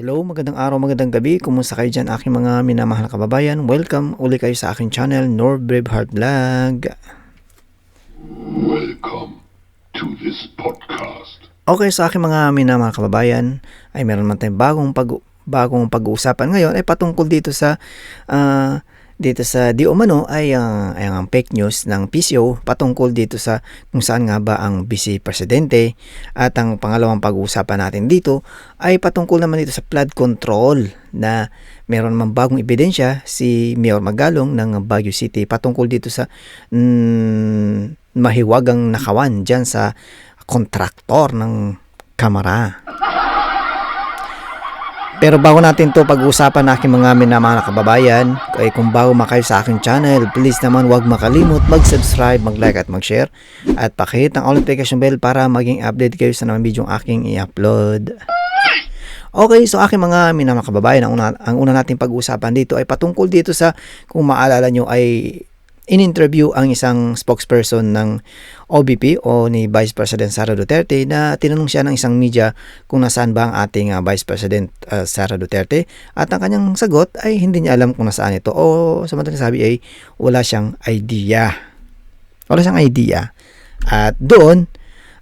Hello, magandang araw, magandang gabi. Kumusta kayo dyan aking mga minamahal na kababayan? Welcome uli kayo sa aking channel, Norbrave Heart Vlog. Welcome to this podcast. Okay, sa aking mga minamahal na kababayan, ay meron man tayong bagong pag bagong pag-uusapan ngayon ay patungkol dito sa ah, dito sa di umano ay ay ang fake news ng PCO patungkol dito sa kung saan nga ba ang vice presidente at ang pangalawang pag-uusapan natin dito ay patungkol naman dito sa flood control na meron naman bagong ebidensya si Mayor Magalong ng Baguio City patungkol dito sa mm, mahiwagang nakawan dyan sa kontraktor ng kamara. Pero bago natin to pag-usapan na aking mga minamahal na kababayan, ay kung bago makayo sa aking channel, please naman huwag makalimot mag-subscribe, mag-like at mag-share at pakihit ang notification bell para maging update kayo sa mga video aking i-upload. Okay, so aking mga minamahal na kababayan, ang una, ang una nating pag-usapan dito ay patungkol dito sa, kung maalala nyo ay in-interview ang isang spokesperson ng OBP o ni Vice President Sara Duterte na tinanong siya ng isang media kung nasaan ba ang ating uh, Vice President uh, Sara Duterte at ang kanyang sagot ay hindi niya alam kung nasaan ito o samantalang sabi ay wala siyang idea. Wala siyang idea. At doon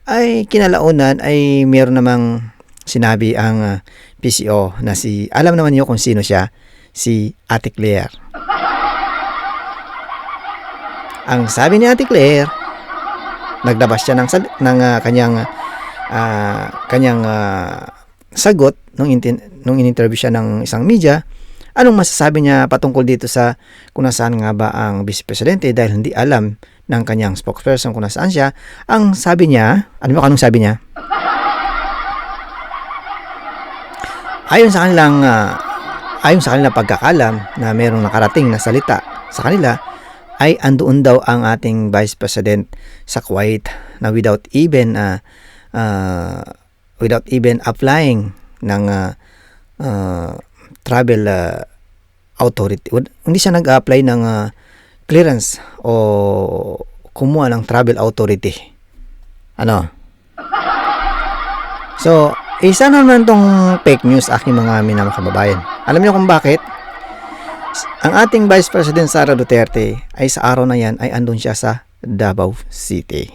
ay kinalaunan ay meron namang sinabi ang uh, PCO na si alam naman niyo kung sino siya si Ate Claire. Ang sabi ni Ate Claire, naglabas siya ng, ng uh, kanyang uh, kanyang uh, sagot nung, intin- nung in-interview siya ng isang media. Anong masasabi niya patungkol dito sa kung nasaan nga ba ang Vice Presidente dahil hindi alam ng kanyang spokesperson kung nasaan siya. Ang sabi niya, ano mo anong sabi niya? Ayon sa kanilang uh, ayon sa kanilang pagkakalam na mayroong nakarating na salita sa kanila, ay andoon daw ang ating Vice President sa Kuwait na without even uh, uh, without even applying ng uh, uh, travel uh, authority. Hindi siya nag-apply ng uh, clearance o kumuha ng travel authority. Ano? So, isa naman tong fake news aking mga minamang kababayan. Alam niyo kung bakit? Ang ating Vice President Sara Duterte ay sa araw na yan ay andun siya sa Davao City.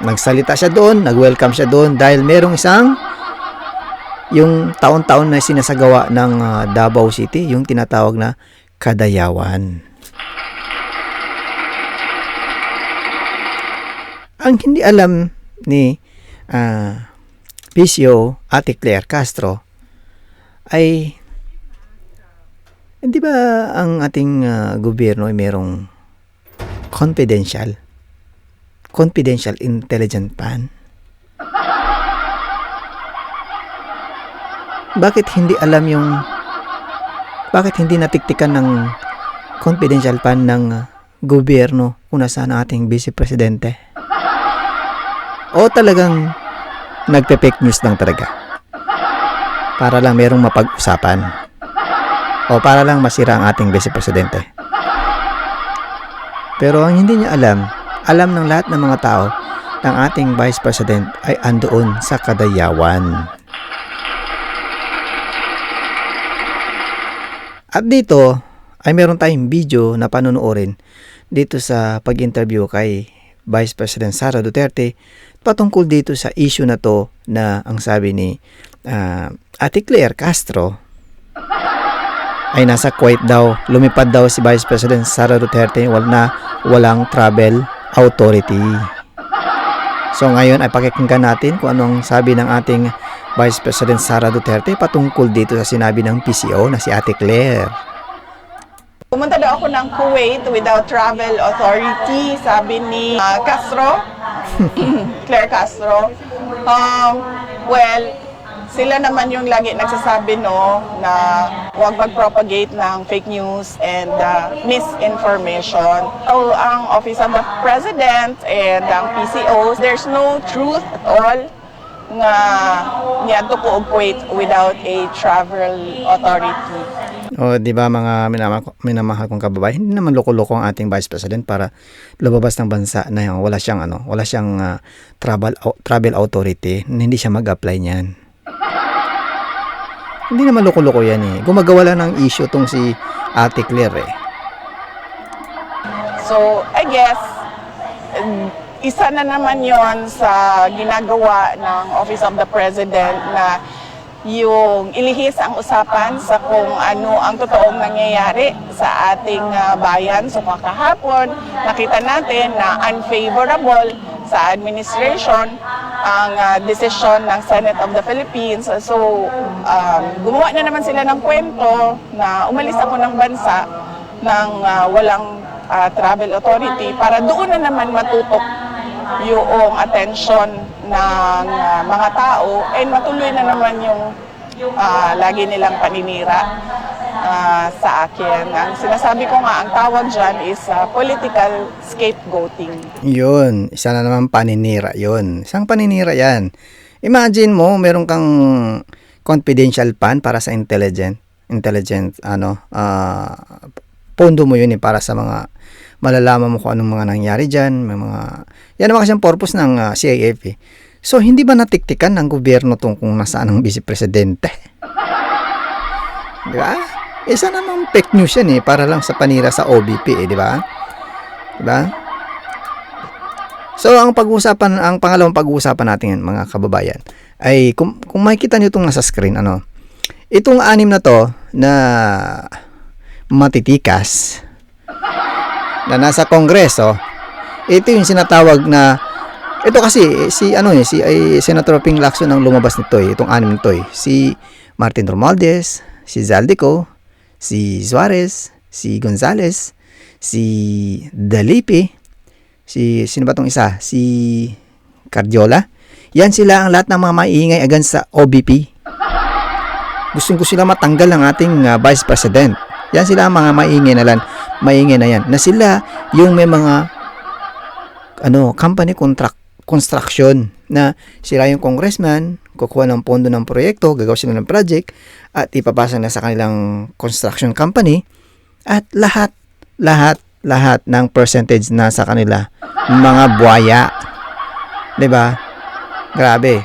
Nagsalita siya doon, nag-welcome siya doon dahil merong isang yung taon-taon na sinasagawa ng uh, Davao City, yung tinatawag na Kadayawan. Ang hindi alam ni uh, PCO Ate Claire Castro ay hindi ba ang ating uh, gobyerno ay merong confidential confidential intelligent pan? Bakit hindi alam yung bakit hindi natiktikan ng confidential pan ng uh, gobyerno kung nasaan ating vice presidente? O talagang nagpe-fake news lang talaga? Para lang merong mapag-usapan o para lang masira ang ating vice presidente. Pero ang hindi niya alam, alam ng lahat ng mga tao ng ating vice president ay andoon sa kadayawan. At dito ay meron tayong video na panunuorin dito sa pag-interview kay Vice President Sara Duterte patungkol dito sa issue na to na ang sabi ni uh, Ate Claire Castro ay nasa Kuwait daw. Lumipad daw si Vice President Sara Duterte na walang travel authority. So ngayon ay pakikinggan natin kung anong sabi ng ating Vice President Sara Duterte patungkol dito sa sinabi ng PCO na si Ate Claire. Pumunta daw ako ng Kuwait without travel authority, sabi ni uh, Castro, Claire Castro. Um, well, sila naman yung lagi nagsasabi no na huwag mag-propagate ng fake news and uh, misinformation. So, ang Office of the President and ang PCOs, there's no truth at all nga ko og Kuwait without a travel authority. O, di ba mga minamahal, minamahal kong kababayan, hindi naman loko-loko ang ating Vice President para lumabas ng bansa na yung wala siyang ano, wala siyang uh, travel travel authority, hindi siya mag-apply niyan. Hindi naman loko-loko yan eh. Gumagawa lang ng issue tong si Ate Claire eh. So, I guess, um, isa na naman yon sa ginagawa ng Office of the President na yung ilihis ang usapan sa kung ano ang totoong nangyayari sa ating ah, bayan. So kakahapon, nakita natin na unfavorable sa administration ang ah, desisyon ng Senate of the Philippines. So um, gumawa na naman sila ng kwento na umalis ako ng bansa ng ah, walang ah, travel authority para doon na naman matutok yung attention ng ah, mga tao and matuloy na naman yung ah, lagi nilang paninira ah, sa akin. Ang sinasabi ko nga, ang tawag dyan is ah, political scapegoating. Yun, isa na naman paninira yun. Isang paninira yan. Imagine mo, meron kang confidential fund para sa intelligent, intelligent, ano, ah, pondo mo yun eh, para sa mga malalaman mo kung anong mga nangyari dyan, may mga, yan naman kasi ang purpose ng ah, CIF eh. So, hindi ba natiktikan ng gobyerno tong kung nasaan ang vice presidente? Di ba? Isa namang fake news yan eh, para lang sa panira sa OBP eh, di ba? Di ba? So, ang pag-uusapan, ang pangalawang pag-uusapan natin yan, mga kababayan, ay kung, kung makikita nyo itong nasa screen, ano, itong anim na to na matitikas na nasa kongreso, ito yung sinatawag na ito kasi si ano eh si ay Senator Ping Lacson ang lumabas nito eh itong anim nito eh si Martin Romualdez, si Zaldico, si Suarez, si Gonzales, si Dalipi, si sino ba tong isa? Si Cardiola. Yan sila ang lahat ng mga maiingay against sa OBP. Gusto sila matanggal ng ating ah, Vice President. Yan sila ang mga maingay na lan, maingay na yan. Na sila yung may mga ano, company contract construction na sila yung congressman, kukuha ng pondo ng proyekto, gagawa sila ng project at ipapasa na sa kanilang construction company at lahat lahat lahat ng percentage na sa kanila mga buhaya. 'Di ba? Grabe.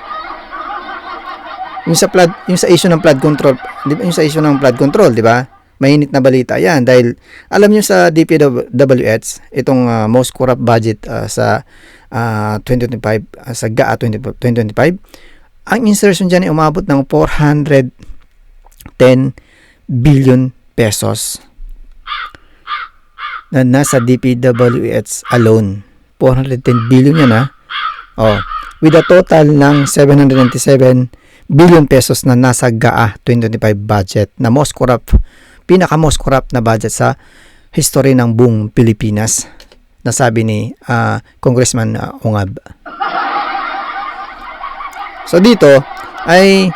Yung sa flood, yung sa issue ng flood control, di ba, yung sa issue ng flood control, 'di ba? Mainit na balita 'yan dahil alam niyo sa DPWH, itong ah, most corrupt budget ah, sa ah, 2025 ah, sa GAA 20, 2025, ang insertion diyan ay umabot ng 410 billion pesos na nasa DPWH alone. 410 billion yan ha. Oh, with a total ng 797 billion pesos na nasa GAA 2025 budget na most corrupt, pinaka most corrupt na budget sa history ng buong Pilipinas na sabi ni ah, Congressman ah, Ungab. So dito ay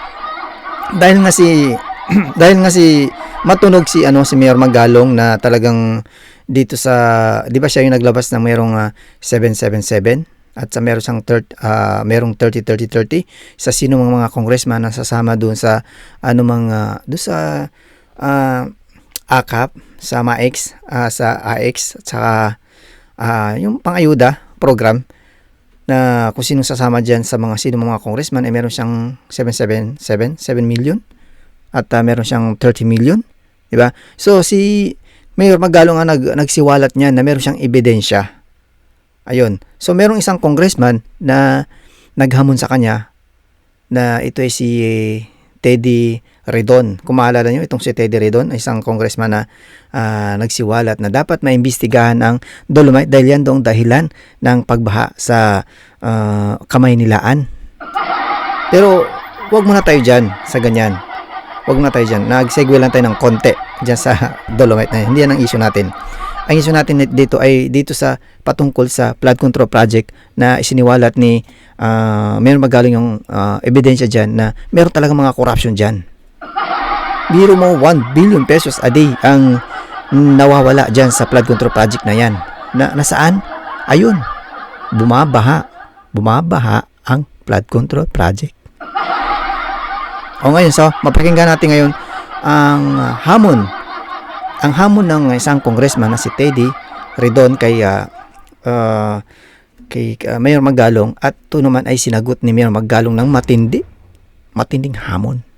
dahil nga si dahil nga si matunog si ano si Mayor Magalong na talagang dito sa 'di ba siya yung naglabas ng merong ah, 777 at sa meron siyang thir- ah, merong 30 30 30 sa sino mga mga congressman na sasama doon sa ano mga doon sa ah, AKAP sa MAX ah, sa AX at saka ah, yung pangayuda program na kung sino sasama diyan sa mga sino mga congressman ay meron siyang 777 7 million at ah, meron siyang 30 million, 'di ba? So si Mayor Magalong nga nag, nagsiwalat niya na meron siyang ebidensya. Ayun. So merong isang congressman na naghamon sa kanya na ito ay si Teddy Redon. Kung maalala niyo, itong si Teddy Redon, isang congressman na ah, nagsiwalat na dapat maimbestigahan ang Dolomite dahil yan doong dahilan ng pagbaha sa ah, kamay nilaan. Pero wag muna tayo dyan sa ganyan. Wag muna tayo dyan. Nag-segue lang tayo ng konti dyan sa Dolomite na yan. Hindi yan ang issue natin. Ang issue natin dito ay dito sa patungkol sa flood control project na isiniwalat ni uh, meron magaling yung ah, ebidensya dyan na meron talaga mga corruption dyan. Biro mo 1 billion pesos a day ang nawawala dyan sa flood control project na yan. Na, nasaan? Ayun. Bumabaha. Bumabaha ang flood control project. O ngayon, so, mapakinggan natin ngayon ang hamon. Ang hamon ng isang congressman na si Teddy Redon kay ah, ah, kay ah, Mayor Magalong at ito naman ay sinagot ni Mayor Magalong ng matindi. Matinding hamon.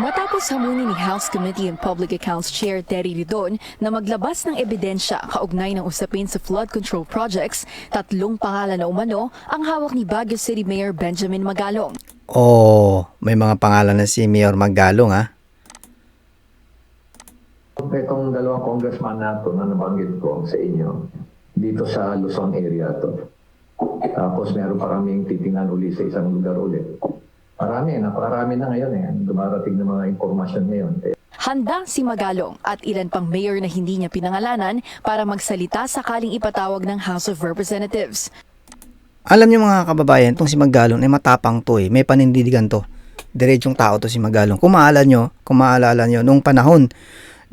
Matapos hamunin ni House Committee on Public Accounts Chair Terry Ridon na maglabas ng ebidensya kaugnay ng usapin sa flood control projects, tatlong pangalan na umano ang hawak ni Baguio City Mayor Benjamin Magalong. Oh, may mga pangalan na si Mayor Maggalong ha. Itong dalawang congressman na ito na nabanggit ko sa inyo, dito sa Luzon area to. Tapos meron pa kaming titingnan uli sa isang lugar ulit. Marami, napakarami na ngayon eh. Dumarating na mga impormasyon ngayon. Handa si Magalong at ilan pang mayor na hindi niya pinangalanan para magsalita sakaling ipatawag ng House of Representatives. Alam niyo mga kababayan, tong si Magalong ay matapang to eh. May panindidigan to. Diretsong tao to si Magalong. Kung maalala nyo, kung maalala nyo, nung panahon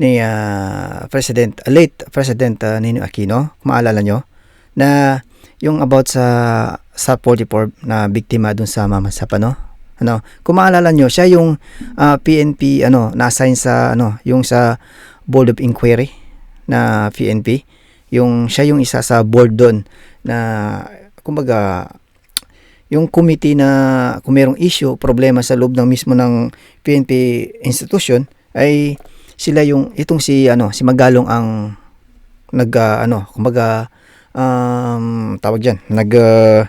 ni ah, President, late President ah, Nino Aquino, kung maalala nyo, na yung about sa sa 44 na biktima dun sa Mama Sapano, ano, kung maalala nyo, siya yung ah, PNP, ano, na-assign sa, ano, yung sa Board of Inquiry na PNP. Yung, siya yung isa sa board doon na kumbaga yung committee na kung merong issue, problema sa loob ng mismo ng PNP institution ay sila yung itong si ano si Magalong ang nag ah, ano kumbaga um, tawag diyan nag uh,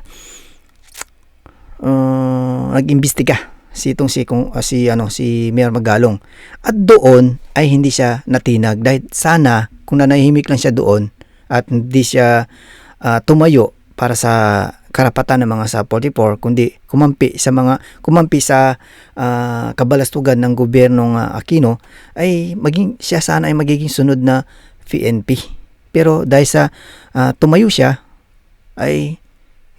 uh, nag-imbestiga si itong si kung ah, si ano si Mayor Magalong. At doon ay hindi siya natinag dahil sana kung nanahimik lang siya doon at hindi siya ah, tumayo para sa karapatan ng mga sa 44 kundi kumampi sa mga kumampi sa ah, kabalastugan ng gobyernong ah, Aquino ay maging siya sana ay magiging sunod na PNP pero dahil sa ah, tumayo siya ay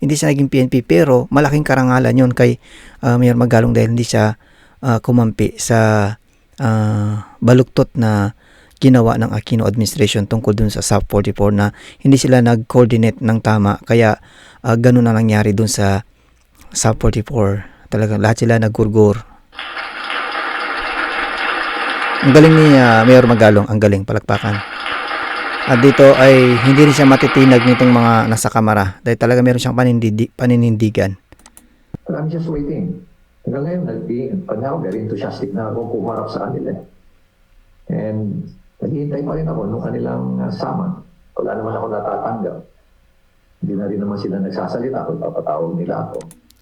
hindi siya naging PNP pero malaking karangalan yon kay ah, Mayor Magalong dahil hindi siya ah, kumampi sa ah, baluktot na ginawa ng Aquino administration tungkol dun sa South 44 na hindi sila nag-coordinate ng tama. Kaya ah, ganun ang nangyari dun sa South 44 talagang lahat sila nagurgur. Ang galing ni ah, Mayor Magalong. Ang galing palakpakan at dito ay hindi rin siya matitinag nitong mga nasa kamara dahil talaga meron siyang panindidi, paninindigan I'm just waiting. Hanggang ngayon, nag- pag ako, very enthusiastic na ako pumarap sa kanila. eh. And naghihintay pa rin ako nung kanilang uh, sama. Wala naman ako natatanggap. Hindi na rin naman sila nagsasalita kung papatawag nila ako.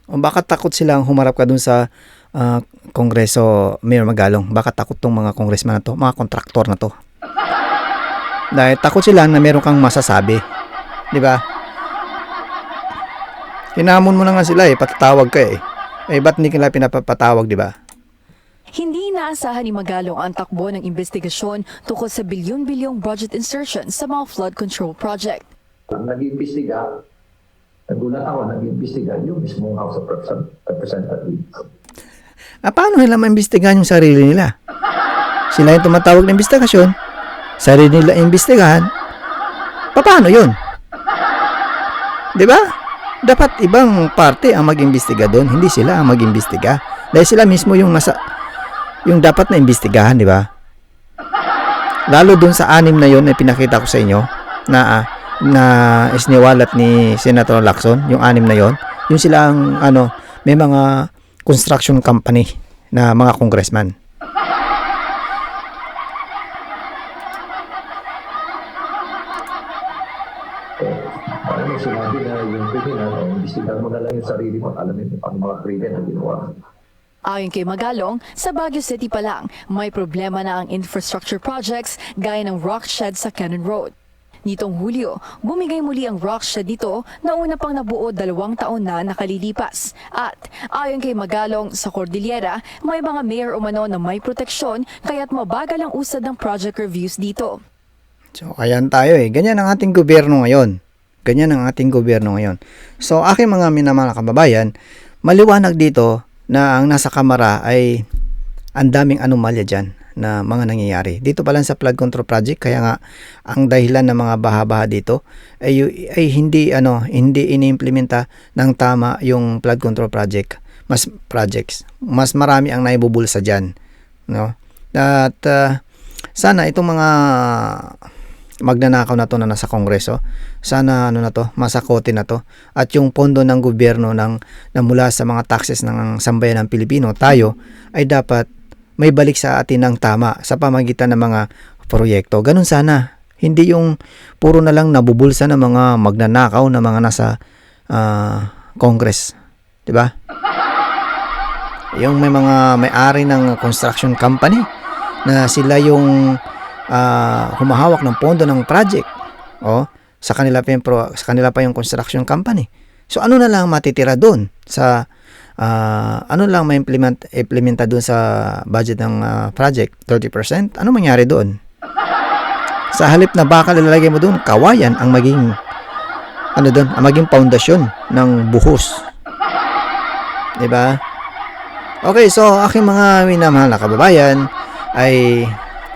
O baka takot silang humarap ka dun sa ah, Kongreso Mayor Magalong. Baka takot tong mga congressman na to, mga kontraktor na to. Dahil takot sila na meron kang masasabi. Di ba? Hinamon mo na nga sila eh, patatawag ka eh. Eh, ba't hindi nila pinapapatawag, di ba? Hindi inaasahan ni Magalong ang takbo ng investigasyon tungkol sa bilyon-bilyong budget insertion sa mga flood control project. Ang nag-iimbestiga, nagulat ako, nag-iimbestiga yung mismong House of Represent- Representatives. Ah, paano nila maimbestigahan yung sarili nila? Sila yung tumatawag ng investigasyon, sarili nila imbestigahan. Paano yun? Di ba? Dapat ibang parte ang mag-imbestiga doon, hindi sila ang mag-imbestiga. Dahil sila mismo yung nasa yung dapat na imbestigahan, di ba? Lalo doon sa anim na yon na pinakita ko sa inyo na ah, na isniwalat ni Senator Lacson, yung anim na yon, yung sila ang ano, may mga construction company na mga congressman. Ayon kay Magalong, sa Baguio City pa lang, may problema na ang infrastructure projects gaya ng rock shed sa Cannon Road. Nitong Hulyo, bumigay muli ang rock shed dito na una pang nabuo dalawang taon na nakalilipas. At ayon kay Magalong, sa Cordillera, may mga mayor umano na may proteksyon kaya't mabagal ang usad ng project reviews dito. So, ayan tayo eh. Ganyan ang ating gobyerno ngayon. Ganyan ang ating gobyerno ngayon. So, aking mga minamahal na kababayan, maliwanag dito na ang nasa kamara ay ang daming anomalya dyan na mga nangyayari. Dito pa lang sa flood control project, kaya nga ang dahilan ng mga baha-baha dito ay, ay hindi ano hindi iniimplementa ng tama yung flood control project. Mas projects. Mas marami ang naibubulsa diyan, no? At ah, sana itong mga magnanakaw na to na nasa kongreso sana ano na to masakote na to at yung pondo ng gobyerno ng na mula sa mga taxes ng sambayan ng Pilipino tayo ay dapat may balik sa atin ng tama sa pamagitan ng mga proyekto. Ganun sana. Hindi yung puro na lang nabubulsa ng mga magnanakaw na mga nasa ah, Congress. 'Di ba? Yung may mga may-ari ng construction company na sila yung ah, humahawak ng pondo ng project. Oh, sa kanila pa yung pro- sa kanila pa yung construction company. So ano na lang matitira doon sa ah, ano lang may implement implementa doon sa budget ng ah, project 30%? Ano mangyari doon? Sa halip na bakal ilalagay mo doon, kawayan ang maging ano doon, ang maging foundation ng buhos. 'Di ba? Okay, so aking mga minamahal na kababayan ay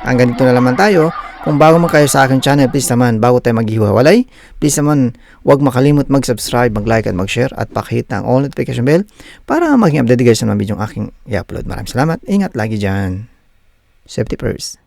hanggang dito na naman tayo. Kung bago man kayo sa aking channel, please naman, bago tayo maghiwalay, please naman, huwag makalimot mag-subscribe, mag-like at mag-share at pakihit ng all notification bell para maging updated guys sa mga video aking i-upload. Maraming salamat. Ingat lagi dyan. Safety first.